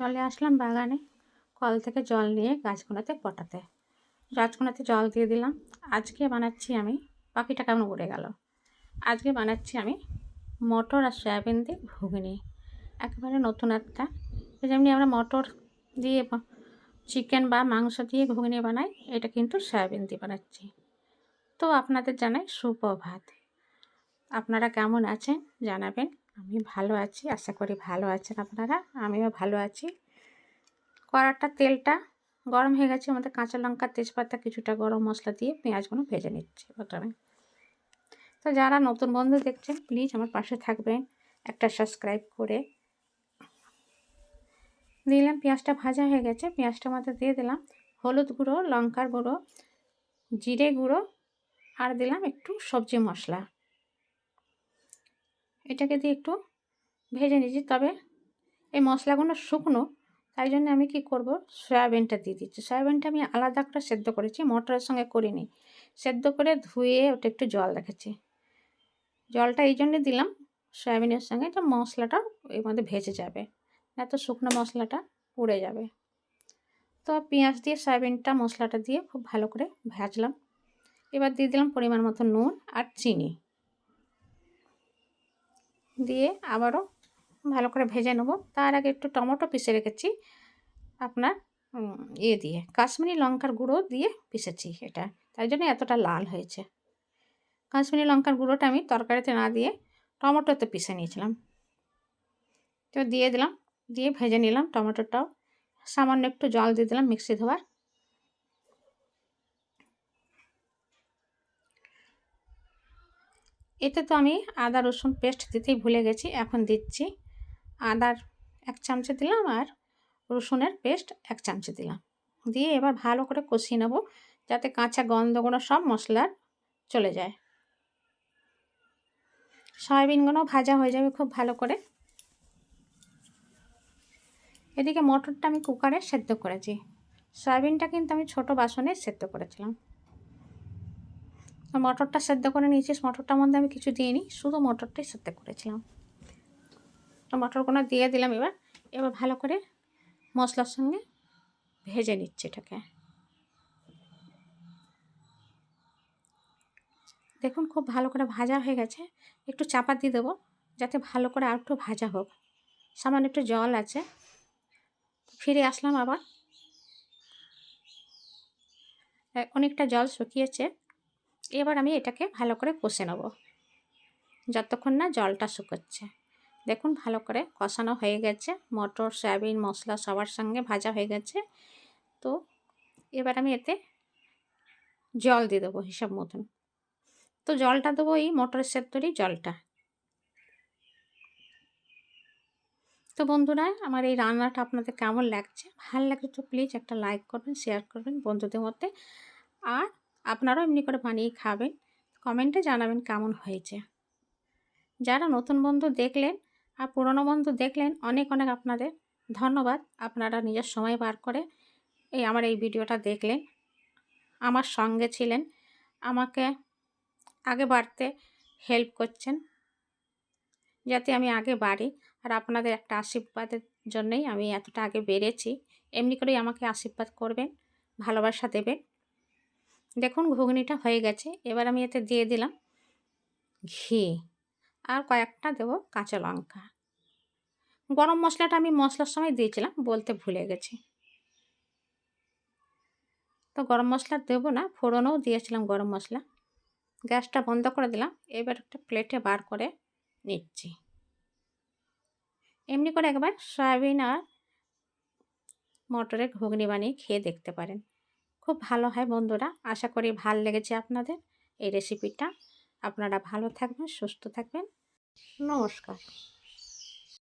চলে আসলাম বাগানে। কল থেকে জল নিয়ে গাছগুলোতে পটাতে। গাছগুলোতে জল দিয়ে দিলাম। আজকে বানাচ্ছি আমি, পাখিটা কেমন উড়ে গেল? আজকে বানাচ্ছি আমি মটর আর সয়াবিন দিয়ে ঘুগনি। একেবারে নতুন একটা। যেমনি আমরা মটর দিয়ে চিকেন বা মাংস দিয়ে ঘুগনি বানাই, এটা কিন্তু সয়াবিন দিয়ে বানাচ্ছি। তো আপনাদের জানাই সুপ্রভাত আপনারা কেমন আছেন জানাবেন। আমি ভালো আছি, আশা করি ভালো আছেন আপনারা, আমিও ভালো আছি। কড়াটা, তেলটা গরম হয়ে গেছে, আমাদের কাঁচা লঙ্কা, তেজপাতা কিছুটা গরম মশলা দিয়ে পেঁয়াজগুলো ভেজে নিচ্ছি প্রথমে। তো যারা নতুন বন্ধু দেখছেন প্লিজ আমার পাশে থাকবেন, একটা সাবস্ক্রাইব করে। দিলাম পেঁয়াজটা ভাজা হয়ে গেছে পেঁয়াজটা মধ্যে দিয়ে দিলাম হলুদ গুঁড়ো, লঙ্কার গুঁড়ো, জিরে গুঁড়ো, আর দিলাম একটু সবজি মশলা। এটাকে দিয়ে একটু ভেজে নিয়েছি। তবে এই মশলাগুলো শুকনো, তাই জন্য আমি কি করব? সয়াবিনটা দিয়ে দিচ্ছি। সয়াবিনটা আমি আলাদা করে সেদ্ধ করেছি, মটরের সঙ্গে করিনি। সেদ্ধ করে ধুয়ে ওটা একটু জল রেখেছি। জলটা এই জন্যে দিলাম, সয়াবিনের সঙ্গে যে মশলাটা এর মধ্যে ভেজে যাবে। এত শুকনো মশলাটা পুড়ে যাবে। তো পেঁয়াজ দিয়ে সয়াবিনটা, মশলাটা দিয়ে খুব ভালো করে ভাজলাম। এবার দিয়ে দিলাম পরিমাণ মতো নুন আর চিনি। দিয়ে আবারও ভালো করে ভেজে নেব। তার আগে একটু টমেটো পিষে রেখেছি আপনার ইয়ে দিয়ে, কাশ্মীরি লঙ্কার গুঁড়ো দিয়ে পিষেছি এটা। তাই জন্য এতটা লাল হয়েছে। কাশ্মীরি লঙ্কার গুঁড়োটা আমি তরকারিতে না দিয়ে টমেটোতে পিষে নিয়েছিলাম। তো দিয়ে দিলাম, দিয়ে ভেজে নিলাম টমেটোটাও। সামান্য একটু জল দিয়ে দিলাম মিক্সি ধোয়ার। এতে তো আমি আদা, রসুন পেস্ট দিতেই ভুলে গেছি, এখন দিচ্ছি। আদার এক চামচে দিলাম আর রসুনের পেস্ট এক চামচে দিলাম। দিয়ে এবার ভালো করে কষিয়ে নেব যাতে কাঁচা গন্ধগুলো সব মশলার চলে যায়। সয়াবিনগুলো ভাজা হয়ে যাবে খুব ভালো করে। এদিকে মটরটা আমি কুকারে সেদ্ধ করেছি। সয়াবিনটা কিন্তু আমি ছোট বাসনে সেদ্ধ করেছিলাম। মটরটা সেদ্ধ করে নিয়েছিস, মটরটার মধ্যে আমি কিছু দিইনি, শুধু মটরটাই সেদ্ধ করেছিলাম। তো মটরগুলো দিয়ে দিলাম এবার এবার ভালো করে মশলার সঙ্গে ভেজে নিচ্ছে এটাকে। দেখুন খুব ভালো করে ভাজা হয়ে গেছে, একটু চাপা দিয়ে দেবো, যাতে ভালো করে আর একটু ভাজা হোক। সামান্য একটু জল আছে। ফিরে আসলাম আবার। অনেকটা জল শুকিয়েছে। এবার আমি এটাকে ভালো করে কষে নেব। যতক্ষণ না জলটা শুকোচ্ছে। দেখুন, ভালো করে কষানো হয়ে গেছে। মটর, সয়াবিন, মশলা সবার সঙ্গে ভাজা হয়ে গেছে। তো এবার আমি এতে জল দিয়ে দেবো হিসাব মতন। তো জলটা দেবো এই মটরের সেদ্ধরই জলটা। তো বন্ধুরা, আমার এই রান্নাটা আপনাদের কেমন লাগছে? ভালো লাগলে তো প্লিজ একটা লাইক করবেন শেয়ার করবেন বন্ধুদের মধ্যে। আর আপনারাও এমনি করে বানিয়ে খাবেন। কমেন্টে জানাবেন কেমন হয়েছে। যারা নতুন বন্ধু দেখলেন আর পুরনো বন্ধু দেখলেন, অনেক অনেক আপনাদের ধন্যবাদ। আপনারা নিজের সময় বার করে এই আমার এই ভিডিওটা দেখলেন। আমার সঙ্গে ছিলেন। আমাকে আগে বাড়তে হেল্প করছেন। যাতে আমি আগে বাড়ি আর আপনাদের একটা আশীর্বাদের জন্যই আমি এতটা আগে বেড়েছি। এমনি করেই আমাকে আশীর্বাদ করবেন, ভালোবাসা দেবেন। দেখুন ঘুগনিটা হয়ে গেছে। এবার আমি এতে দিয়ে দিলাম ঘি আর কয়েকটা দেবো কাঁচা লঙ্কা। গরম মশলাটা আমি মশলার সময় দিয়েছিলাম, বলতে ভুলে গেছি। তো গরম মশলা দেবো না, ফোড়নও দিয়েছিলাম গরম মশলা। গ্যাসটা বন্ধ করে দিলাম, এবার একটা প্লেটে বার করে নিচ্ছি। এমনি করে একবার সয়াবিন আর মটরের ঘুগনি বানিয়ে খেয়ে দেখতে পারেন। খুব ভালো হয় বন্ধুরা। আশা করি ভালো লেগেছে আপনাদের এই রেসিপিটা আপনারা ভালো থাকবেন, সুস্থ থাকবেন। নমস্কার।